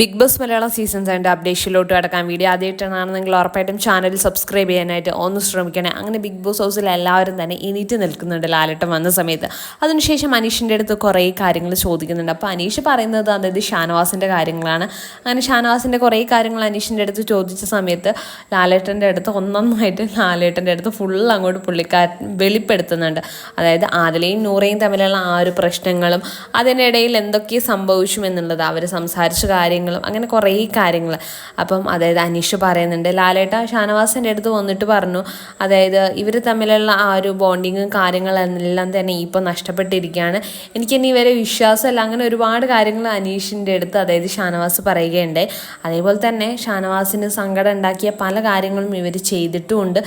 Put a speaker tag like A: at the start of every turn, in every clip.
A: Big Boss Malayalam season സെവന്റെ അപ്ഡേഷനിലോട്ട് കിടക്കാൻ വീഡിയോ ആദ്യമായിട്ടാണ് നിങ്ങൾ ഉറപ്പായിട്ടും ചാനൽ സബ്സ്ക്രൈബ് ചെയ്യാനായിട്ട് ഒന്ന് ശ്രമിക്കണേ. അങ്ങനെ ബിഗ് ബോസ് ഹൗസിൽ എല്ലാവരും തന്നെ എണീറ്റ് നിൽക്കുന്നുണ്ട് ലാലട്ടം വന്ന സമയത്ത്. അതിനുശേഷം അനീഷിന്റെ അടുത്ത് കുറേ കാര്യങ്ങൾ ചോദിക്കുന്നുണ്ട്. അപ്പോൾ അനീഷ് പറയുന്നത് അതായത് ഷാനവാസിന്റെ കാര്യങ്ങളാണ്. അങ്ങനെ ഷാനവാസിന്റെ കുറേ കാര്യങ്ങൾ അനീഷിന്റെ അടുത്ത് ചോദിച്ച സമയത്ത് ലാലേട്ടന്റെ അടുത്ത് ഒന്നൊന്നായിട്ട് ലാലേട്ടന്റെ അടുത്ത് ഫുൾ അങ്ങോട്ട് പുള്ളിക്കാരൻ വെളിപ്പെടുത്തുന്നുണ്ട്. അതായത് ആദിലയും നൂറയും തമ്മിലുള്ള ആ ഒരു പ്രശ്നങ്ങളും അതിനിടയിൽ എന്തൊക്കെ സംഭവിച്ചു എന്നുള്ളത് അവർ സംസാരിച്ച കാര്യങ്ങൾ കാര്യങ്ങളും അങ്ങനെ കുറേ കാര്യങ്ങൾ അപ്പം അതായത് അനീഷ് പറയുന്നുണ്ട് ലാലേട്ട ഷാനവാസിന്റെ അടുത്ത് വന്നിട്ട് പറഞ്ഞു. അതായത് ഇവർ തമ്മിലുള്ള ആ ഒരു ബോണ്ടിങ്ങും കാര്യങ്ങളെല്ലാം തന്നെ ഇപ്പോൾ നഷ്ടപ്പെട്ടിരിക്കുകയാണ് എനിക്കിനി ഇവരെ വിശ്വാസമല്ല. അങ്ങനെ ഒരുപാട് കാര്യങ്ങൾ അനീഷിന്റെ അടുത്ത് അതായത് ഷാനവാസ് പറയുകയുണ്ടായി അതേപോലെ തന്നെ ഷാനവാസിന് സങ്കടം ഉണ്ടാക്കിയ പല കാര്യങ്ങളും ഇവർ ചെയ്തിട്ടുമുണ്ട്.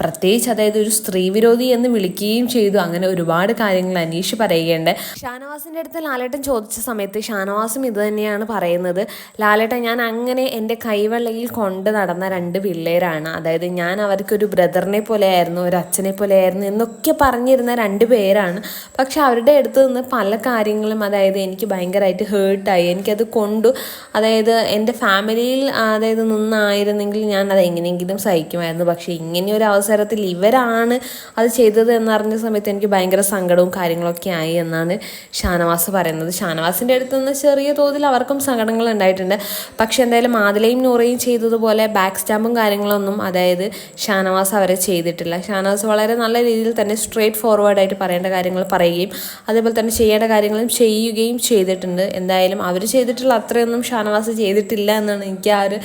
A: പ്രത്യേകിച്ച് അതായത് ഒരു സ്ത്രീ വിരോധി എന്ന് വിളിക്കുകയും ചെയ്തു. അങ്ങനെ ഒരുപാട് കാര്യങ്ങൾ അനീഷ് പറയുകയുണ്ട്. ഷാനവാസിന്റെ അടുത്ത് ലാലേട്ടൻ ചോദിച്ച സമയത്ത് ഷാനവാസും ഇത് തന്നെയാണ് പറയുന്നത്. ലാലേട്ട ഞാൻ അങ്ങനെ എന്റെ കൈവെള്ളയിൽ കൊണ്ട് നടന്ന രണ്ട് പിള്ളേരാണ്. അതായത് ഞാൻ അവർക്കൊരു ബ്രദറിനെ പോലെയായിരുന്നു ഒരു അച്ഛനെ പോലെയായിരുന്നു എന്നൊക്കെ പറഞ്ഞിരുന്ന രണ്ട് പേരാണ്. പക്ഷെ അവരുടെ അടുത്ത് നിന്ന് പല കാര്യങ്ങളും അതായത് എനിക്ക് ഭയങ്കരമായിട്ട് ഹേർട്ടായി എനിക്കത് കൊണ്ടു. അതായത് എന്റെ ഫാമിലിയിൽ അതായത് നിന്നായിരുന്നെങ്കിൽ ഞാൻ അത് എങ്ങനെയെങ്കിലും സഹിക്കുമായിരുന്നു. പക്ഷേ ഇങ്ങനെ ഒരു അവസരത്തിൽ ഇവരാണ് അത് ചെയ്തത് എന്നറിഞ്ഞ സമയത്ത് എനിക്ക് ഭയങ്കര സങ്കടവും കാര്യങ്ങളൊക്കെ ആയി എന്നാണ് ഷാനവാസ് പറയുന്നത്. ഷാനവാസിന്റെ അടുത്ത് നിന്ന് ചെറിയ തോതിൽ അവർക്കും സങ്കടങ്ങൾ ഉണ്ടായിട്ടുണ്ട് പക്ഷെ എന്തായാലും മാതിലയും നൂറയും ചെയ്തതുപോലെ ബാക്ക് സ്റ്റാമ്പും കാര്യങ്ങളൊന്നും അതായത് ഷാനവാസ് അവരെ ചെയ്തിട്ടില്ല. ഷാനവാസ് വളരെ നല്ല രീതിയിൽ തന്നെ സ്ട്രേറ്റ് ഫോർവേഡായിട്ട് പറയേണ്ട കാര്യങ്ങൾ പറയുകയും അതേപോലെ തന്നെ ചെയ്യേണ്ട കാര്യങ്ങളും ചെയ്യുകയും ചെയ്തിട്ടുണ്ട്. എന്തായാലും അവർ ചെയ്തിട്ടുള്ള അത്രയൊന്നും ഷാനവാസ് ചെയ്തിട്ടില്ല എന്നാണ് എനിക്ക് ആ ഒരു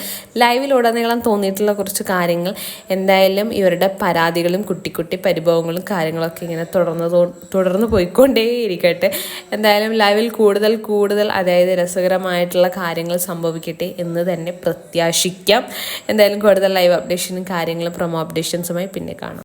A: ലൈവിലുടനീളം തോന്നിയിട്ടുള്ള കുറച്ച് കാര്യങ്ങൾ. എന്തായാലും ഇവരുടെ പരാതികളും കുട്ടിക്കുട്ടി പരിഭവങ്ങളും കാര്യങ്ങളൊക്കെ ഇങ്ങനെ തുടർന്ന് തുടർന്ന് പോയിക്കൊണ്ടേയിരിക്കട്ടെ. എന്തായാലും ലൈവിൽ കൂടുതൽ കൂടുതൽ അതായത് രസകരമായിട്ടുള്ള കാര്യങ്ങൾ കാര്യങ്ങൾ സംഭവിക്കട്ടെ എന്ന് തന്നെ പ്രത്യാശിക്കാം. എന്തായാലും കൂടുതൽ ലൈവ് അപ്ഡേഷനും കാര്യങ്ങളും പ്രൊമോ അപ്ഡേഷൻസുമായി പിന്നെ കാണാം.